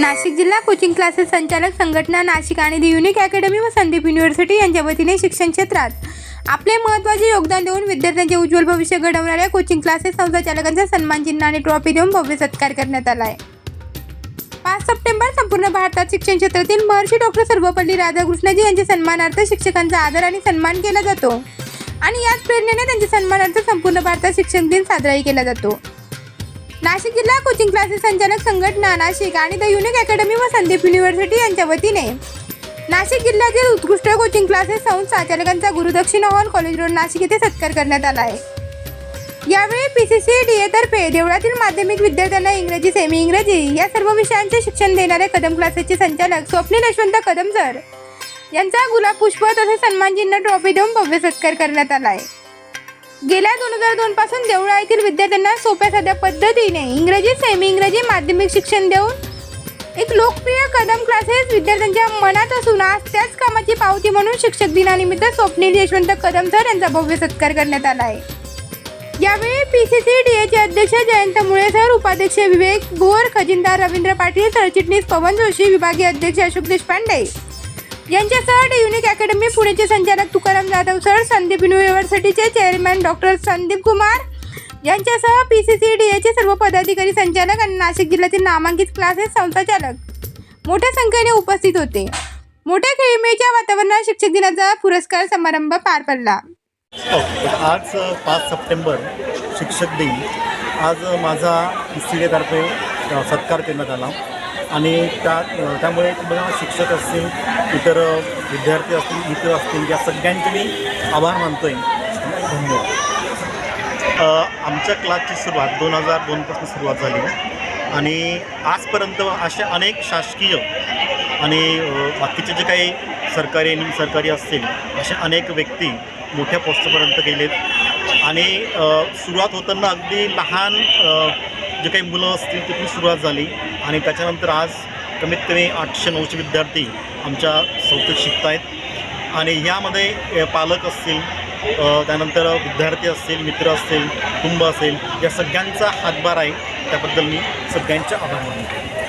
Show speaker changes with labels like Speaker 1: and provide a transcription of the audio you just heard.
Speaker 1: नाशिक जिल्हा coaching classes संचालक संघटना नाशिक आणि दी युनिक अकॅडमी व संदीप युनिव्हर्सिटी यांच्या वतीने शिक्षण क्षेत्रात आपले महत्त्वाचे योगदान देऊन विद्यार्थ्यांचे उज्ज्वल भविष्य घडवणाऱ्या कोचिंग क्लासेस संचालकांचा सन्मान चिन्ह आणि ट्रॉफी देऊन भव्य सत्कार करण्यात आला आहे. पाच सप्टेंबर संपूर्ण भारतात शिक्षण क्षेत्रातील महर्षी डॉक्टर सर्वपल्ली राधाकृष्णजी यांच्या सन्मानार्थ शिक्षकांचा आदर आणि सन्मान केला जातो. आणि याच प्रेरणेने त्यांच्या सन्मानार्थ संपूर्ण भारतात शिक्षण दिन साजराही केला जातो. नाशिक जिल्हा कोचिंग क्लासेस संचालक संघटना नाशिक आणि द युनिक अकॅडमी व संदीप युनिव्हर्सिटी यांच्या वतीने. नाशिक जिल्ह्यातील उत्कृष्ट कोचिंग क्लासेस संस्था चालकांचा Gurudakshina hall college road Nashik येथे सत्कार करण्यात आला आहे. यावेळी पी सी सी डी एतर्फे देवळातील माध्यमिक विद्यार्थ्यांना इंग्रजी सेमी इंग्रजी या सर्व विषयांचे शिक्षण देणारे कदम क्लासेसचे संचालक स्वप्नील यशवंत कदम सर यांचा गुलाब पुष्प तसेच सन्मानचिन्ह ट्रॉफी देऊन भव्य सत्कार करण्यात आला आहे. गेल्या दोन हजार दोन पासून देवळा येथील विद्यार्थ्यांना सोप्या साध्या पद्धतीने इंग्रजी सेमी इंग्रजी माध्यमिक शिक्षण देऊन एक लोकप्रिय कदम क्लासेस विद्यार्थ्यांच्या मनात असून आज त्याच कामाची पावती म्हणून शिक्षक दिनानिमित्त स्वप्नील यशवंत कदम सर यांचा भव्य सत्कार करण्यात आला आहे. यावेळी पी सी सी डी एचे अध्यक्ष जयंत मुळे सर उपाध्यक्ष विवेक भोर खजिनदार रवींद्र पाटील सरचिटणीस पवन जोशी विभागीय अध्यक्ष अशोक देशपांडे यांच्यासह युनिक अकॅडमी पुणेचे संचालक तुकाराम जाधव सर संदीप युनिव्हर्सिटीचे चेअरमॅन डॉक्टर संदीप कुमार यांच्यासह पी सी सी डी एचे सर्व पदाधिकारी संचालक आणि नाशिक जिल्ह्यातील नामांकित क्लासेस संस्थाचालक. मोठ्या संख्येने उपस्थित होते. मोठ्या खेळीमेळीच्या वातावरणात शिक्षक दिनाचा पुरस्कार समारंभ पार पडला.
Speaker 2: आज पाच सप्टेंबर शिक्षक दिन. आज माझा सी एतर्फे सत्कार करण्यात आला. आणि त्या त्यामुळे मला शिक्षक असतील इतर विद्यार्थी असतील मित्र असतील या सगळ्यांचे मी आभार मानतो आहे धन्यवाद आमच्या क्लासची सुरुवात दोन हजार दोनपासून सुरुवात झाली. आणि आजपर्यंत असे अनेक शासकीय आणि बाकीचे जे काही सरकारी आणि सरकारी असतील असे अनेक व्यक्ती मोठ्या पोस्टपर्यंत गेलेत. आणि सुरुवात होताना अगदी लहान जे काही मुलं असतील तिथून सुरुवात झाली. आणि त्याच्यानंतर आज कमीत कमी आठशे नऊशे विद्यार्थी आमच्या संस्थेत शिकत आहेत आणि ह्यामध्ये पालक असतील त्यानंतर विद्यार्थी असतील मित्र असतील कुटुंब असेल या सगळ्यांचा हातभार आहे. त्याबद्दल मी सगळ्यांचे आभार मानतो.